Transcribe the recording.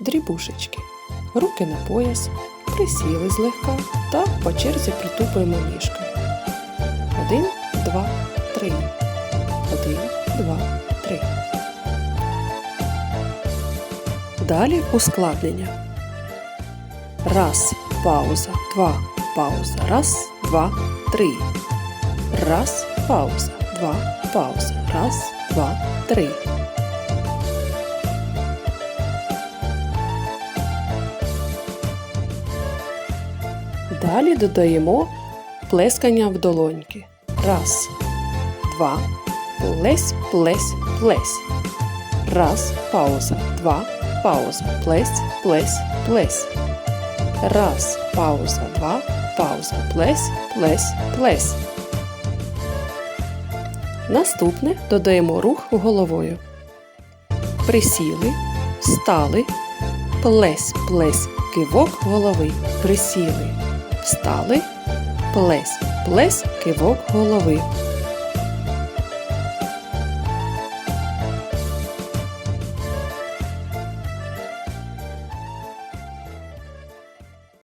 дрібушечки. Руки на пояс, присіли злегка та по черзі притупуємо ніжками. Один, два, три. Один, два, три. Далі ускладнення. Раз, пауза, два, пауза. Раз, два, три. Раз, пауза, два, пауза. Раз, два, три. Далі додаємо плескання в долоньки. Раз, два, плесь, плесь, плесь. Раз, пауза, два, пауза, плесь, плесь, плесь. Раз, пауза, два, пауза, плесь, плесь, плесь. Наступне додаємо рух головою. Присіли, встали, плесь, плесь, кивок голови. Присіли, встали, плесь, плесь, кивок голови.